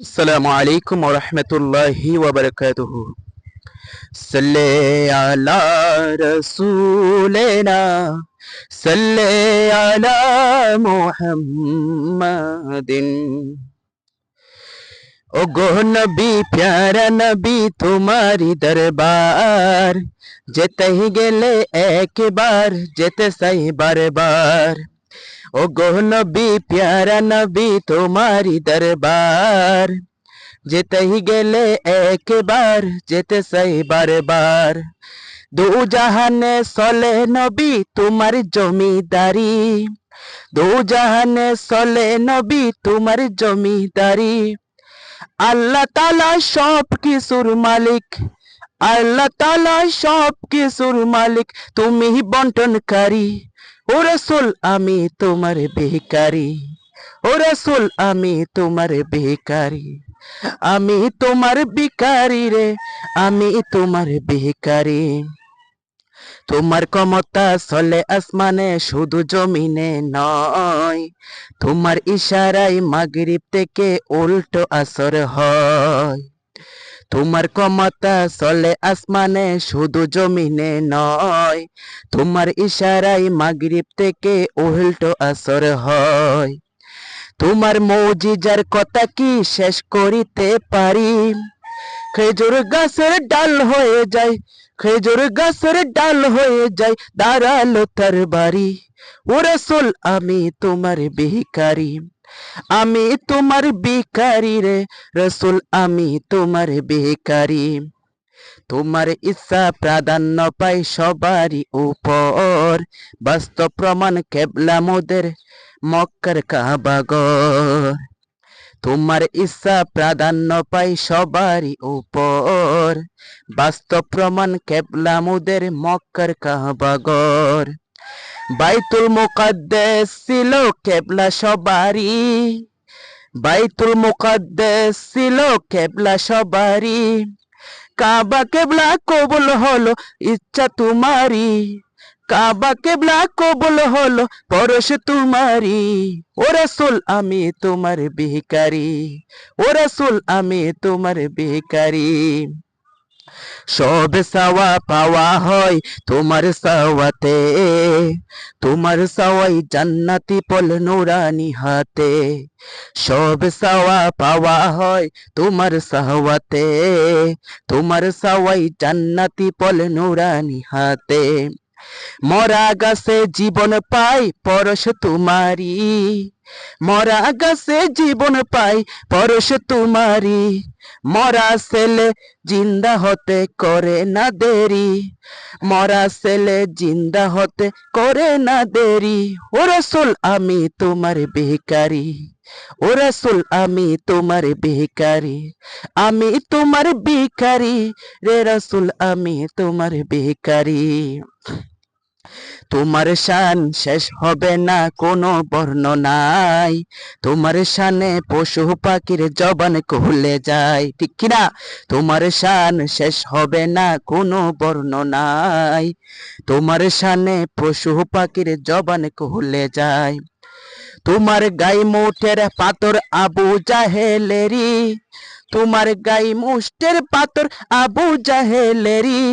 السلام عليكم ورحمة الله وبركاته صل على رسولنا صل على محمد ও গো নবী প্যারা নবী তোমারি দরবার যেতে গেলে একবার যেতে সাই বারবার ও গো নবী, প্যারা নবী, তোমারি দরবার। যেতে গেলে একবার, যেতে সাই বারবার। দু জাহানে সলে নবী, তোমার জমিদারি। দু জাহানে সলে নবী, তোমার জমিদারি। আল্লাহ তালা সব কিছুর মালিক। আল্লাহ তালা সব কিছুর মালিক। তুমি বন্টনকারী। ও রসুল, আমি তোমার বেকারি ও রসুল, আমি তোমার বেকারি আমি তোমার বিকারি রে, আমি তোমার বেকারি তোমার ক্ষমতা চলে আসমানে, শুধু জমিনে নয়। তোমার ইশারায় মাগরিব থেকে উল্টো আসর হয়। তোমার ক্ষমতা চলে আসমানে, শুধু জমিনে নয়। তোমার ইশারায় মাগরিব থেকে উল্টো আসর হয়। তোমার মৌজিজার কথা কি শেষ করিতে পারি? খেজুর গাছের ডাল হয়ে যায়, খেজুর গাছের ডাল হয়ে যায়, দাঁড়াল তার বাড়ি। ও রসুল, আমি তোমার ভিখারি, আমি তোমার ভিখারি রে। রসুল, আমি তোমার ভিখারি। তোমার ইচ্ছা প্রাধান্য পাই সবারই উপর। বাস্তব প্রমাণ কেবলা মোদের মক্কার কাবাগর তোমার ইচ্ছা প্রাধান্য পাই সবারই উপর। বাস্তব প্রমাণ কেবলা মোদের মক্কার কাবাগর বাইতুল মুকাদ্দেস ছিল কেবলা সবারই। বাইতুল মুকাদ্দেস ছিল কেবলা সবারই। কাবা কেবলা কবুল হলো ইচ্ছা তোমারই। কাবা কেবলা কবল হলো পরশ তোমারি ও রসুল, আমি তোমার ভিখারি। ও রসুল, আমি তোমার ভিখারি। সব সাওয়া পাওয়া হয় তোমার সাওয়াতে। তোমার সাওয়াই জান্নাতি পল নুরানি হাতে। সব সাওয়া পাওয়া হয় তোমার সাওয়াতে। তোমার সাওয়াই জান্নাতি পল নুরানি হাতে। মরা গাছে জীবন পাই পরশ তোমারি মরা গাছে জীবন পাই পরশ তোমারি। মরা ছেলে জিন্দা হতে করে না দেরি, মরা ছেলে জিন্দা হতে করে না দেরি। ও রসুল, আমি তোমার বেকারি রসুল, আমি তোমার বেকারি আমি তোমার ভিখারি রে রসুল, আমি তোমার বেকারি তোমার শান শেষ হবে না, কোনো বর্ণনায় তোমার শানে পশু পাখির জবান খুলে যায়। ঠিক কিনা তোমার শান শেষ হবে না, কোনো বর্ণনায় তোমার শানে পশু পাখির জবান খুলে যায়। তোমার গাই মুঠের পাতর আবু জাহেলেরি তোমার গাই মুষ্টের পাতর আবু জাহেলেরি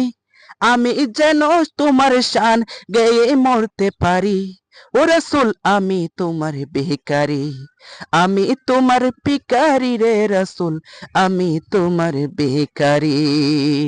আমি যেন তোমার শান গেয়ে মরতে পারি ও রসুল আমি তোমার বেকারি আমি তোমার পিকারি রে রসুল আমি তোমার বেকারি